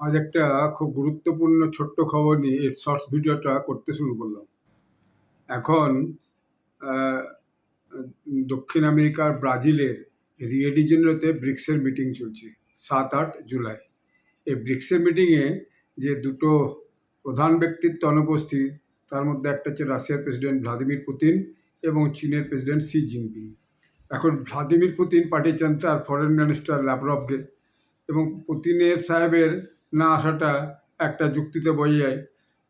আজ একটা খুব গুরুত্বপূর্ণ ছোট্ট খবর নিয়ে এই শর্টস ভিডিওটা করতে শুরু করলাম। এখন দক্ষিণ আমেরিকার ব্রাজিলের ডি ব্রিক্সের মিটিং চলছে, সাত আট জুলাই। এই ব্রিক্সের মিটিংয়ে যে দুটো প্রধান ব্যক্তিত্ব অনুপস্থিত, তার মধ্যে একটা হচ্ছে রাশিয়ার প্রেসিডেন্ট ভ্লাদিমির পুতিন এবং চীনের প্রেসিডেন্ট শি জিনপিং। এখন ভ্লাদিমির পুতিন পাঠিয়েছেন তার ফরেন মিনিস্টার ল্যাভরভকে এবং পুতিনের সাহেবের না আসাটা একটা যুক্তিতে বয়ে যায়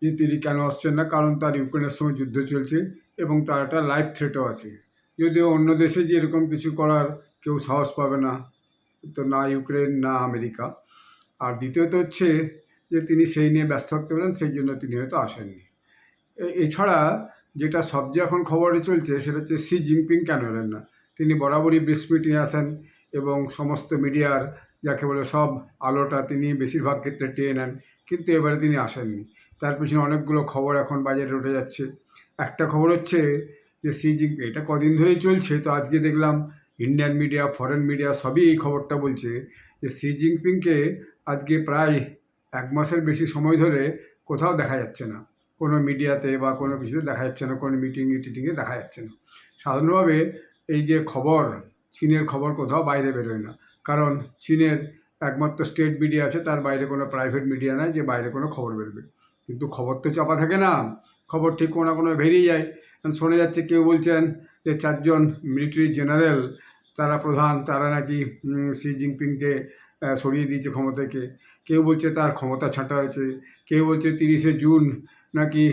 যে তিনি কেন আসছেন না, কারণ তার ইউক্রেনের সঙ্গে যুদ্ধ চলছে এবং তার একটা লাইফ থ্রেটও আছে। যদিও অন্য দেশে যে এরকম কিছু করার কেউ সাহস পাবে না, তো না ইউক্রেন, না আমেরিকা। আর দ্বিতীয়ত হচ্ছে যে তিনি সেই নিয়ে ব্যস্ত থাকতে পারেন, সেই জন্য তিনি হয়তো আসেননি। এছাড়া যেটা সবচেয়ে এখন খবরে চলছে, সেটা হচ্ছে সি জিনপিং কেন এলেন না? তিনি বরাবরই ব্রিস মিটিংয়ে আসেন এবং সমস্ত মিডিয়ার যাকে বলে সব আলোটা তিনি বেশিরভাগ ক্ষেত্রে টেনে নেন, কিন্তু এবারে তিনি আসেননি। তার পিছনে অনেকগুলো খবর এখন বাজারে উঠে যাচ্ছে। একটা খবর হচ্ছে যে সি জিনপিং এটা কদিন ধরেই চলছে, তো আজকে দেখলাম ইন্ডিয়ান মিডিয়া, ফরেন মিডিয়া সবই এই খবরটা বলছে যে সি জিনপিংকে আজকে প্রায় এক মাসের বেশি সময় ধরে কোথাও দেখা যাচ্ছে না। কোনো মিডিয়াতে বা কোনো কিছুতে দেখা যাচ্ছে না, কোনো মিটিং টিটিংয়ে দেখা যাচ্ছে না। সাধারণভাবে এই যে খবর, চীনের খবর কোথাও বাইরে বেরোয় না। কারণ চীনের একমাত্র স্টেট মিডিয়া আছে, তার বাইরে কোনো প্রাইভেট মিডিয়া নাই যে বাইরে কোনো খবর বেরোবে। কিন্তু খবর তো চাপা থাকে না, খবর ঠিক কোনো না কোনো বেরিয়ে যায়। শোনা যাচ্ছে কেউ বলছেন যে চারজন মিলিটারি জেনারেল তারা প্রধান, তারা নাকি শি জিনপিংকে সরিয়ে দিয়েছে ক্ষমতাকে। কেউ বলছে তার ক্ষমতা ছাঁটা হয়েছে। কেউ বলছে তিরিশে জুন নাকি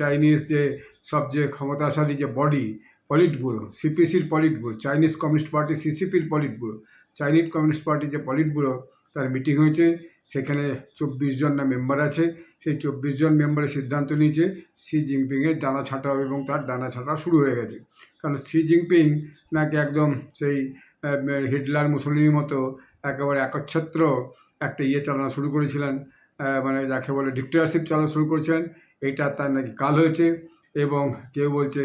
চাইনিজ যে সব যে ক্ষমতাশালী যে বডি পলিট ব্যুরো সিপিসির politburo Chinese communist party সিসিপির পলিট ব্যুরো চাইনিজ কমিউনিস্ট পার্টির যে পলিট ব্যুরো তার মিটিং হয়েছে। সেখানে চব্বিশ জন না মেম্বার আছে। সেই চব্বিশ জন মেম্বারের সিদ্ধান্ত নিয়েছে শি জিনপিংয়ের ডানা ছাঁটা হবে এবং তার ডানা ছাঁটা শুরু হয়ে গেছে। কারণ শি জিনপিং নাকি একদম সেই হিটলার মুসলিনের মতো একেবারে একচ্ছত্র একটা ইয়ে চালানো শুরু করেছিলেন মানে যাকে বলে ডিক্টেটারশিপ চালানো শুরু করেছিলেন। এটা তার নাকি কাল হয়েছে এবং কেউ বলছে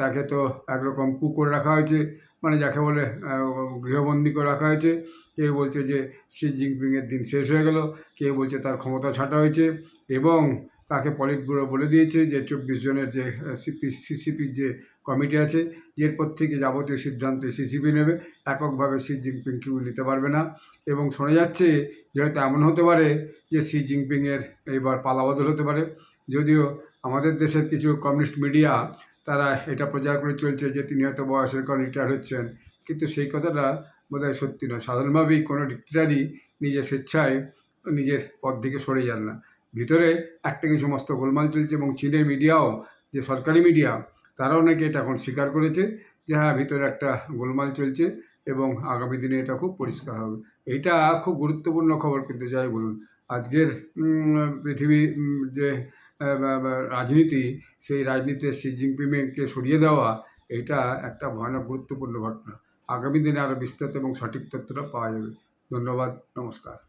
তাকে তো একরকম কু করে রাখা হয়েছে মানে যাকে বলে গৃহবন্দী করে রাখা হয়েছে। কেউ বলছে যে শি জিনপিংয়ের দিন শেষ হয়ে গেল, কেউ বলছে তার ক্ষমতা ছাঁটা হয়েছে এবং তাকে পলিট ব্যুরো বলে দিয়েছে যে, চব্বিশ জনের যে, সিপি, সিসিপির যে কমিটি আছে, এরপর থেকে যাবতীয় সিদ্ধান্ত সিসিপি নেবে। এককভাবে শি জিনপিং কেউ নিতে পারবে না এবং শোনা যাচ্ছে যে, হয়তো এমন হতে পারে যে শি জিনপিংয়ের এইবার পালাবদল হতে পারে। যদিও আমাদের দেশের কিছু কমিউনিস্ট মিডিয়া তারা এটা প্রচার করে চলছে যে তিনি হয়তো বয়সের কারণে রিটায়ার হচ্ছেন। কিন্তু সেই কথাটা বোধহয় সত্যি নয়। সাধারণভাবেই কোনো ডিক্টেটারই নিজের স্বেচ্ছায় নিজের পদ থেকে সরে যান না। ভিতরে একটা কিছু সমস্ত গোলমাল চলছে এবং চীনের মিডিয়াও, যে সরকারি মিডিয়া, তারাও নাকি এটা এখন স্বীকার করেছে যে হ্যাঁ ভিতরে একটা গোলমাল চলছে এবং আগামী দিনে এটা খুব পরিষ্কার হবে। এটা খুব গুরুত্বপূর্ণ খবর কিন্তু যাই বলুন। আজকের পৃথিবী যে রাজনীতি, সেই রাজনীতিতে শি জিনপিংকে সরিয়ে দেওয়া, এটা একটা ভয়ানক গুরুত্বপূর্ণ ঘটনা। আগামী দিনে আরও বিস্তারিত এবং সঠিক তথ্যটা পাওয়া যাবে। ধন্যবাদ, নমস্কার।